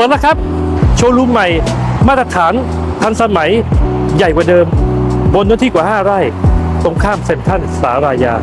ปิดแล้วครับ โชว์รูมใหม่ มาตรฐานทันสมัยใหญ่กว่าเดิม บนเนื้อที่กว่า 5 ไร่ ตรงข้ามเซ็นทรัลสารายา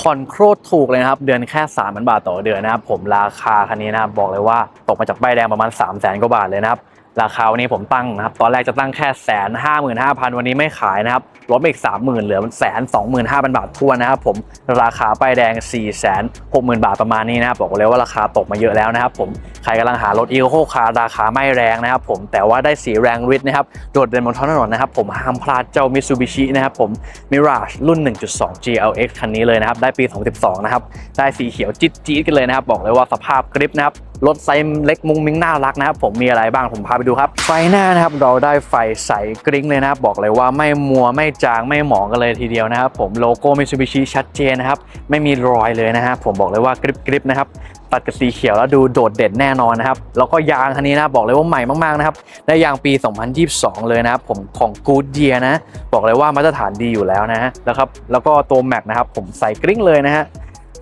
ผ่อนโคตรถูกเลยนะครับ เดือนแค่3 0 0 0บาทต่อเดือนนะครับ ผมราคาคันนี้นะครับบอกเลยว่าตกมาจากใบแดงประมาณ 3 0 0แสนกว่าบาทเลยนะครับ ราคาวันนี้ผมตั้งนะครับ ตอนแรกจะตั้งแค่แสนห้าหมื่นห้าพันวันนี้ไม่ขายนะครับ ลดไปอีกสามหมื่นเหลือแสนสองหมื่นห้าพันบาททวนนะครับผมราคาป้ายแดง4ี่แสนหกหมื่นบาทประมาณนี้นะครับ บอกเลยว่าราคาตกมาเยอะแล้วนะครับผมใครกำลังหารถอีโคคาราคาไม่แรงนะครับผมแต่ว่าได้สีแรงฤทธิ์นะครับ โดดเด่นบนท้องถนนนะครับ ผมห้ามพลาดเจ้า Mitsubishi นะครับผม Mirage รุ่น 1.2 GLX คันนี้เลยนะครับ ได้ปี 2012 นะครับ ได้สีเขียวจี๊ดจี๊ดกันเลยนะครับ บอกเลยว่าสภาพกริปนะครับ รถไซส์เล็กมุ้งมิ้งน่ารักนะครับผมมีอะไรบ้างผมพาไปดูครับ ไฟหน้านะครับเราได้ไฟใสกริ้งเลยนะครับบอกเลยว่าไม่มัวไม่จางไม่หมองกันเลยทีเดียวนะครับผมโลโก้มิ t ซูบิชิชัดเจนนะครับไม่มีรอยเลยนะครับผมบอกเลยว่ากริบกริบนะครับตัดกับสีเขียวแล้วดูโดดเด่นแน่นอนนะครับ แล้วก็ยางคันนี้นะบอกเลยว่าใหม่มากๆนะครับได้ยางปี 2022 เลยนะครับผมของ Good Year นะ บอกเลยว่ามาตรฐานดีอยู่แล้วนะฮะแล้วครับแล้วก็ตัวแม็กนะครับผมใส่กริ้งเลยนะฮะ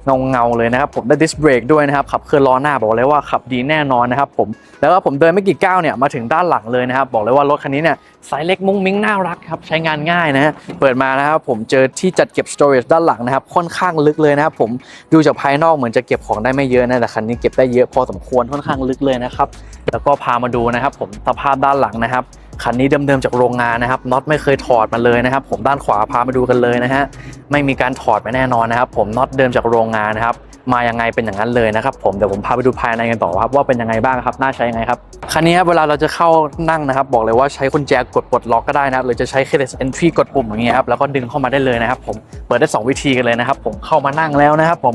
เงาเงาเลยนะครับผมได้ดิสเบรกด้วยนะครับขับเคลื่อนล้อหน้าบอกเลยว่าขับดีแน่นอนนะครับผมแล้วก็ผมเดินไม่กี่ก้าวเนี่ยมาถึงด้านหลังเลยนะครับบอกเลยว่ารถคันนี้เนี่ยไซส์เล็กมุ้งมิ้งน่ารักครับใช้งานง่ายนะฮะเปิดมานะครับผมเจอที่จัดเก็บ storage ด้านหลังนะครับค่อนข้างลึกเลยนะครับผมดูจากภายนอกเหมือนจะเก็บของได้ไม่เยอะนะแต่คันนี้เก็บได้เยอะพอสมควรค่อนข้างลึกเลยนะครับแล้วก็พามาดูนะครับผมสภาพด้านหลังนะครับ คันนี้เดิมๆจากโรงงานนะครับน็อตไม่เคยถอดมาเลยนะครับ ผมด้านขวาพามาดูกันเลยนะฮะไม่มีการถอดมาแน่นอนนะครับ ผมน็อตเดิมจากโรงงานนะครับมายังไงเป็นอย่างนั้นเลยนะครับผมเดี๋ยวผมพาไปดูภายในกันต่อครับว่าเป็นยังไงบ้างครับน่าใช้ยังไงครับคันนี้ครับเวลาเราจะเข้านั่งนะครับ บอกเลยว่าใช้กุญแจกดปลดล็อกก็ได้นะหรือจะใช้ keyless entry กดปุ่มอย่างเงี้ยครับแล้วก็ดึงเข้ามาได้เลยนะครับ ผมเปิดได้สองวิธีกันเลยนะครับ ผมเข้ามานั่งแล้วนะครับ ผม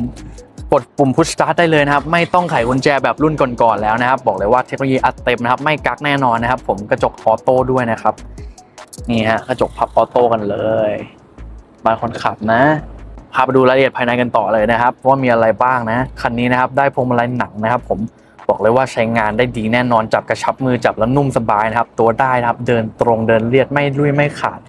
กดปุ่ม push start ได้เลยนะครับไม่ต้องไขกุญแจแบบรุ่นก่อนๆแล้วนะครับ บอกเลยว่าเทคโนโลยีอัดเต็มนะครับ ไม่กักแน่นอนนะครับ ผมกระจกออโต้ด้วยนะครับนี่ฮะกระจกพับออโต้กันเลยบาคนขับนะพาไปดูรายละเอียดภายในกันต่อเลยนะครับ ว่ามีอะไรบ้างนะคันนี้นะครับ ได้พวงมาลัยหนังนะครับ ผมบอกเลยว่าใช้งานได้ดีแน่นอนจับกระชับมือจับแล้วนุ่มสบายนะครับ ตัวได้นะครับ เดินตรงเดินเรียดไม่ลุยไม่ขาด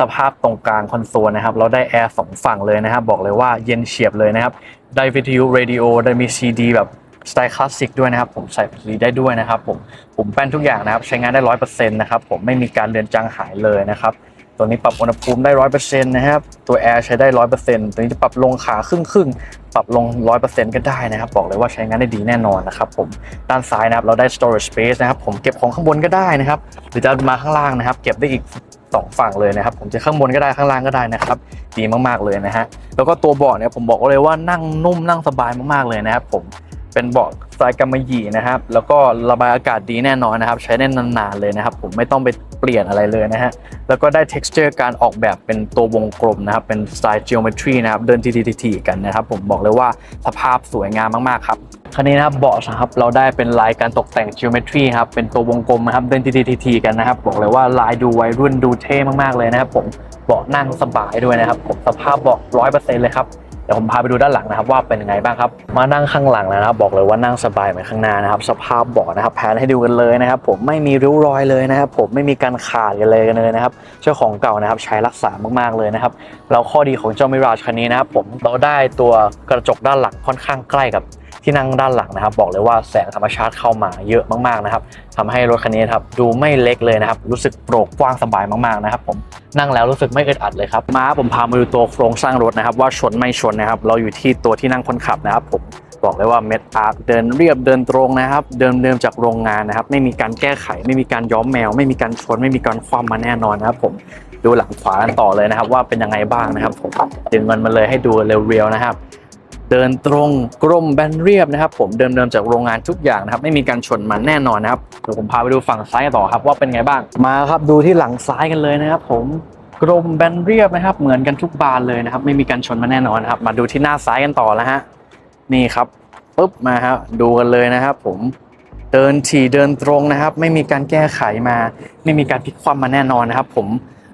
สภาพตรงกลางคอนโซลนะครับ เราได้แอร์สองฝั่งเลยนะครับ บอกเลยว่าเย็นเฉียบเลยนะครับ ได้วิทยุเรดิโอได้มีซีดีแบบสไตล์คลาสสิกด้วยนะครับ ผมใส่ซีดีได้ด้วยนะครับผมผมแป้นทุกอย่างนะครับ ใช้งานได้ร้อยเปอร์เซ็นต์นะครับผมไม่มีการเลือนจางหายเลยนะครับตัวนี้ปรับอุณหภูมิได้ร้อยเปอร์เซ็นต์นะครับ ตัวแอร์ใช้ได้ร้อยเปอร์เซ็นต์ตัวนี้จะปรับลงขาครึ่งครึ่งปรับลงร้อยเปอร์เซ็นต์ก็ได้นะครับ บอกเลยว่าใช้งานได้ดีแน่นอนนะครับผมด้านซ้ายนะครับเราได้ storage space นะครับ ผมเก็บของข้างบนก็ได้นะครับ หรือจะมาข้างล่างนะครับ เก็บได้อีก สองฝั่งเลยนะครับ ผมจะข้างบนก็ได้ข้างล่างก็ได้นะครับ ดีมากๆเลยนะฮะแล้วก็ตัวเบาะเนี่ยผมบอกเลยว่านั่งนุ่มนั่งสบายมากๆเลยนะครับผมเป็นเบาะสไตล์กำมะหยี่นะครับ แล้วก็ระบายอากาศดีแน่นอนนะครับ ใช้ได้นานๆเลยนะครับ ผมไม่ต้องไป ปลี่ยนอะไรเลยนะฮะ แล้วก็ได้ texture การออกแบบเป็นตัววงกลมนะครับ เป็นสไตล์ geometry นะครับ เดินทีๆๆกันนะครับ ผมบอกเลยว่าสภาพสวยงามมาก ๆ ครับคันนี้นะครับเบาะนะครับเราได้เป็นลายการตกแต่ง geometry ครับเป็นตัววงกลมนะครับเดินทีๆๆกันนะครับ บอกเลยว่าลายดูวัยรุ่นดูเท่มากๆเลยนะครับผมเบาะนั่งสบายด้วยนะครับผมสภาพเบาะร้อยเปอร์เซ็นต์เลยครับ เดี๋ยวผมพาไปดูด้านหลังนะครับว่าเป็นยังไงบ้างครับ มานั่งข้างหลังแล้วนะครับ บอกเลยว่านั่งสบายเหมือนข้างหน้านะครับ สภาพเบาะนะครับแผนให้ดูกันเลยนะครับ ผมไม่มีริ้วรอยเลยนะครับ ผมไม่มีการขาดกันเลยกันเลยนะครับเจ้าของเก่านะครับใช้รักษามากๆเลยนะครับแล้วข้อดีของเจ้ามิราชคันนี้นะครับ ผมเราได้ตัวกระจกด้านหลังค่อนข้างใกล้กับ ที่นั่งด้านหลังนะครับ บอกเลยว่าแสงธรรมชาติเข้ามาเยอะมากๆนะครับทำให้รถคันนี้ครับดูไม่เล็กเลยนะครับ รู้สึกโปร่งกว้างสบายมากๆนะครับ ผมนั่งแล้วรู้สึกไม่อึดอัดเลยครับมาผมพามาดูตัวโครงสร้างรถนะครับ ว่าชนไม่ชนนะครับ เราอยู่ที่ตัวที่นั่งคนขับนะครับ ผมบอกเลยว่าเม็ดอาร์คเดินเรียบเดินตรงนะครับ เดิมเดิมจากโรงงานนะครับ ไม่มีการแก้ไข ไม่มีการย้อมแมว ไม่มีการชน ไม่มีการคว่ำมาแน่นอนนะครับ ผมดูหลังขวากันต่อเลยนะครับ ว่าเป็นยังไงบ้างนะครับ ผมดึงเงินมาเลยให้ดูเรียวๆนะครับ เดินตรงกลมแบนเรียบนะครับ ผมเดิมๆจากโรงงานทุกอย่างนะครับ ไม่มีการชนมันแน่นอนนะครับเดี๋ยวผมพาไปดูฝั่งซ้ายต่อครับว่าเป็นไงบ้างมาครับดูที่หลังซ้ายกันเลยนะครับ ผมกลมแบนเรียบนะครับ เหมือนกันทุกบานเลยนะครับ ไม่มีการชนมาแน่นอนครับ มาดูที่หน้าซ้ายกันต่อแล้วฮะนี่ครับปุ๊บมาครับดูกันเลยนะครับ ผมเดินถี่เดินตรงนะครับ ไม่มีการแก้ไขมา ไม่มีการพลิกคว่ำมาแน่นอนนะครับ ผม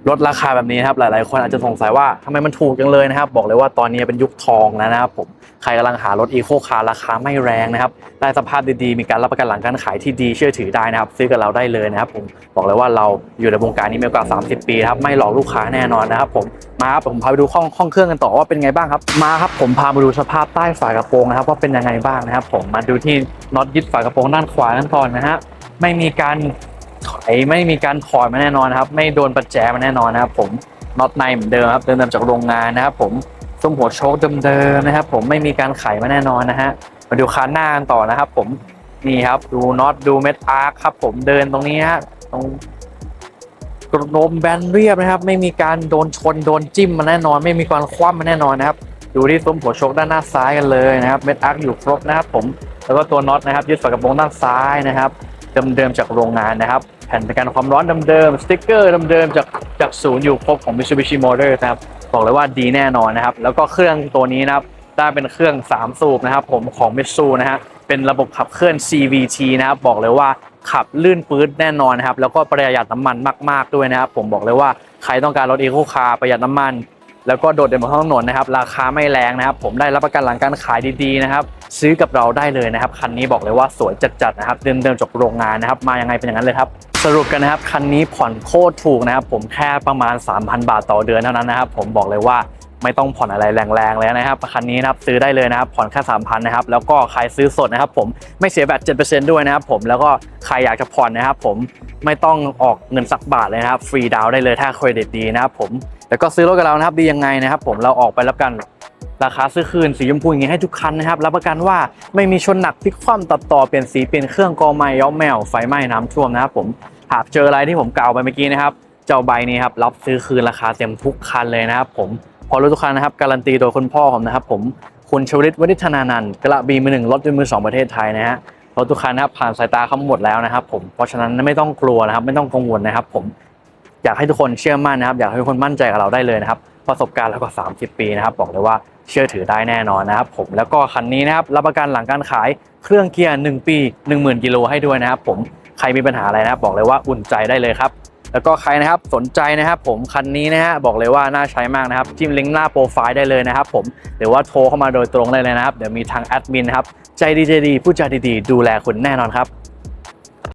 ลดราคาแบบนี้นะครับหลาย ๆ คนอาจจะสงสัยว่าทำไมมันถูกจังเลยนะครับ บอกเลยว่าตอนนี้เป็นยุคทองแล้วนะครับผมใครกำลังหารถอีโคคาร์ราคาไม่แรงนะครับได้สภาพดี ๆ มีการรับประกันหลังการขายที่ดีเชื่อถือได้นะครับ ซื้อกับเราได้เลยนะครับผมบอกเลยว่าเราอยู่ในวงการนี้มากว่า 30 ปีครับไม่หลอกลูกค้าแน่นอนนะครับผมมาครับผมพาไปดูห้องห้องเครื่องกันต่อว่าเป็นไงบ้างครับมาครับผมพามาดูสภาพใต้ฝากระโปรงนะครับว่าเป็นยังไงบ้างนะครับ ผมมาดูที่น็อตยึดฝากระโปรงด้านขวากันก่อนนะฮะไม่มีการ ไม่มีการถอดมาแน่นอนครับ ไม่โดนประแจมาแน่นอนนะครับผมน็อตในเหมือนเดิมครับเดิมๆจากโรงงานนะครับผมซุ้มหัวโชคเดิมๆนะครับ ผมไม่มีการไขมาแน่นอนนะฮะมาดูคานหน้ากันต่อนะครับ ผมนี่ครับดูน็อตดูเม็ดอาร์คครับ ผมเดินตรงนี้ฮะตรงกระโดมแบนเรียบนะครับ ไม่มีการโดนชนโดนจิ้มมาแน่นอน ไม่มีการคว่ำมาแน่นอนนะครับ ดูที่ซุ้มหัวโชคด้านหน้าซ้ายกันเลยนะครับเม็ดอาร์คอยู่ครบนะครับ ผมแล้วก็ตัวน็อตนะครับยึดฝากระโปรงด้านซ้ายนะครับ เดิมๆจากโรงงานนะครับแผ่นประกันความร้อนเดิมๆสติ๊กเกอร์เดิมๆจากจากศูนย์อยู่ครบของ Mitsubishi Motors นะครับบอกเลยว่าดีแน่นอนนะครับ แล้วก็เครื่องตัวนี้นะครับได้เป็นเครื่อง 3 สูบนะครับ ผมของ Mitsu นะฮะเป็นระบบขับเคลื่อน CVT นะครับบอกเลยว่าขับลื่นปื๊ดแน่นอนนะครับแล้วก็ประหยัดน้ำมันมาก ๆด้วยนะครับ ผมบอกเลยว่าใครต้องการรถอีโคคาร์ประหยัดน้ำมัน แล้วก็โดดเด่นบนท้องถนนนะครับ ราคาไม่แรงนะครับ ผมได้รับประกันหลังการขายดีๆนะครับ ซื้อกับเราได้เลยนะครับ คันนี้บอกเลยว่าสวยจัดๆนะครับ เดิมๆจากโรงงานนะครับ มายังไงเป็นอย่างนั้นเลยครับ สรุปกันนะครับ คันนี้ผ่อนโคตรถูกนะครับ ผมแค่ประมาณ 3,000 บาทต่อเดือนเท่านั้นนะครับ ผมบอกเลยว่าไม่ต้องผ่อนอะไรแรงๆเลยนะครับคันนี้นะครับซื้อได้เลยนะครับผ่อนแค่3,000นนะครับแล้วก็ใครซื้อสดนะครับผมไม่เสียแบต7%ด้วยนะครับผมแล้วก็ใครอยากจะผ่อนนะครับผมไม่ต้องออกเงินสักบาทเลยนะครับฟรีดาวน์ได้เลยถ้าเครดิตดีนะครับผม แล้วก็ซื้อรถกับเรานะครับดียังไงนะครับผมเราออกไปรับกันราคาซื้อคืนสีชมพูอย่างนี้ให้ทุกคันนะครับรับประกันว่าไม่มีชนหนักพลิกคว่ำตัดต่อเปลี่ยนสีเปลี่ยนเครื่องกอไม้ย้อมแมวไฟไหม้น้ำท่วมนะครับผมหากเจออะไรที่ผมกล่าวไปเมื่อกี้นะครับเจ้าใบนี้ครับรับซื้อคืนราคาเต็มทุกคันเลยนะครับผมพอรถทุกคันนะครับการันตีโดยคุณพ่อผมนะครับผมคุณชวลิตวณิชนานันกระบีมือหนึ่งรถด้วยมือสองประเทศไทยนะฮะรถทุกคันนะครับผ่านสายตาเขาหมดแล้วนะครับผมเพราะฉะนั้นไม่ต้องกลัวนะครับไม่ต้องกังวลนะครับผมากให้ทุกคนเชื่อมั่นนะครับ อยากให้ทุกคนมั่นใจกับเราได้เลยนะครับ ประสบการณ์แล้วก็ 30 ปีนะครับ บอกเลยว่าเชื่อถือได้แน่นอนนะครับ ผมแล้วก็คันนี้นะครับรับประกันหลังการขายเครื่องเกียร์ 1 ปี 10,000 กิโลให้ด้วยนะครับ ผมใครมีปัญหาอะไรนะครับ บอกเลยว่าอุ่นใจได้เลยครับแล้วก็ใครนะครับสนใจนะครับ ผมคันนี้นะฮะบอกเลยว่าน่าใช้มากนะครับจิ้มลิงก์หน้าโปรไฟล์ได้เลยนะครับ ผมหรือว่าโทรเข้ามาโดยตรงได้เลยนะครับเดี๋ยวมีทางแอดมินนะครับใจดีใจดีพูดจาดีๆดูแลคุณแน่นอนครับ